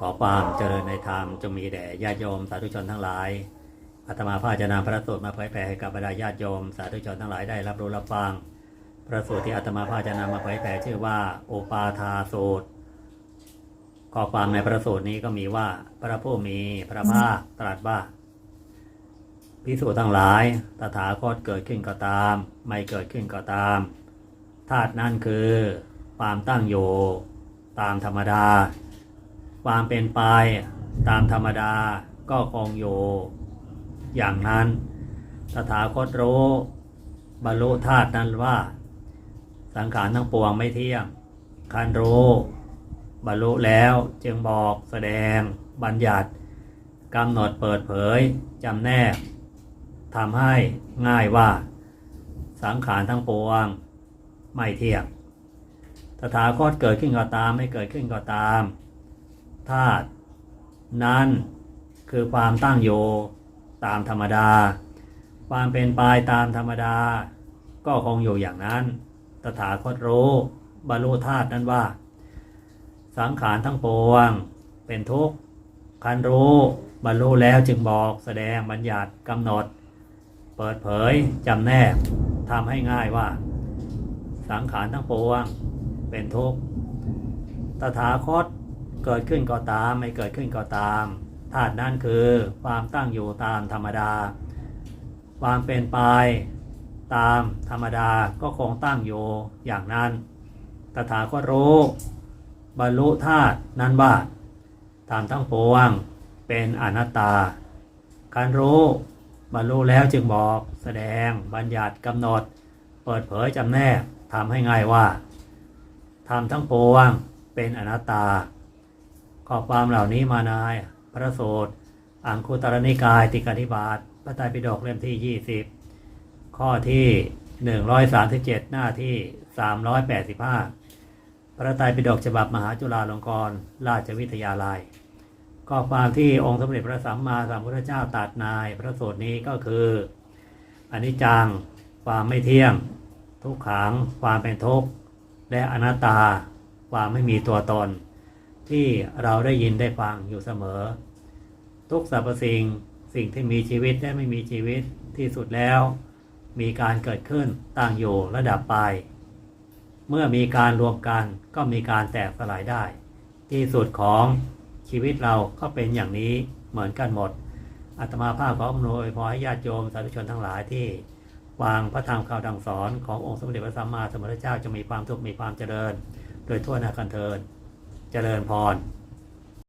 ขอความเจริญในธรรมจงมีแด่ญาติโยมสาธุชนทั้งหลายอาตมาภาจะนำพระสูตรมาเผยแผ่ให้กับบรรดาญาติโยมสาธุชนทั้งหลายได้รับรู้รับฟัง พระสูตรที่อาตมาภาจะนำมาเผยแผ่ชื่อว่าโอปาทาสูตร ข้อความในพระสูตรนี้ก็มีว่าพระผู้มีพระภาคตรัสว่าพิสูจน์ทั้งหลาย ตถาคตเกิดขึ้นก็ตาม ไม่เกิดขึ้นก็ตาม ธาตุนั่นคือความตั้งอยู่ตามธรรมดา ความเป็นไปตามธรรมดาก็คงอยู่ อย่างนั้น ตถาคตรู้บรรลุธาตุนั้นว่า สังขารทั้งปวงไม่เที่ยงคันรู้บรรลุแล้วจึงบอกแสดงบัญญัติกำหนดเปิดเผยจำแนกทำให้ง่ายว่า สังขารทั้งปวงไม่เที่ยงตถาคตเกิดขึ้นก็ตามไม่เกิดขึ้นก็ตาม ธาตุนั้นคือความตั้งอยู่ตามธรรมดา ความเป็นไปตามธรรมดา ก็คงอยู่อย่างนั้น ตถาคตรู้บรรลุธาตุนั้นว่า สังขารทั้งปวงเป็นทุกข์คันรู้บรรลุแล้วจึงบอกแสดงบัญญัติกำหนด เปิดเผยจำแนกทำให้ง่ายว่า สังขารทั้งปวงเป็นทุกข์ตถาคต เกิดขึ้นก็ตามไม่เกิดขึ้นก็ตามธาตุนั่นคือความตั้งอยู่ตามธรรมดา ความเป็นไปตามธรรมดาก็คงตั้งอยู่อย่างนั้น ตถาคตรู้บรรลุธาตุนั้นว่าตามทั้งปวงเป็นอนัตตา การรู้บรรลุแล้วจึงบอกแสดงบัญญัติกำหนด เปิดเผยจำแนกทำให้ง่ายว่าทำทั้งปวงเป็นอนัตตา ข้อความเหล่านี้มานายพระโสดอังคุตรนิกายติกาธิบาทพระไตรปิฎกเล่มที่ 20 ข้อที่ 137 หน้าที่ 385 พระไตรปิฎกฉบับมหาจุฬาลงกรณราชวิทยาลัยข้อความที่องค์สมเด็จพระสัมมาสัมพุทธเจ้าตรัดนายพระโสูตรนี้ก็คืออนิจจังความไม่เที่ยง ทุกขังความเป็นทุกข์และอนัตตาความไม่มีตัวตน ที่เราได้ยินได้ฟังอยู่เสมอ ทุกสรรพสิ่งสิ่งที่มีชีวิตและไม่มีชีวิตที่สุดแล้ว มีการเกิดขึ้นตั้งอยู่ระดับไป เมื่อมีการรวมกันก็มีการแตกสลายได้ ที่สุดของชีวิตเราก็เป็นอย่างนี้เหมือนกันหมดอาตมาภาพขออำนวยพรให้ญาติโยมสาธุชนทั้งหลายที่วางพระธรรมคำดังสอนขององค์สมเด็จพระสัมมาสัมพุทธเจ้าจะมีความสุขมีความเจริญ โดยทั่วหน้ากันเทิน เจริญพร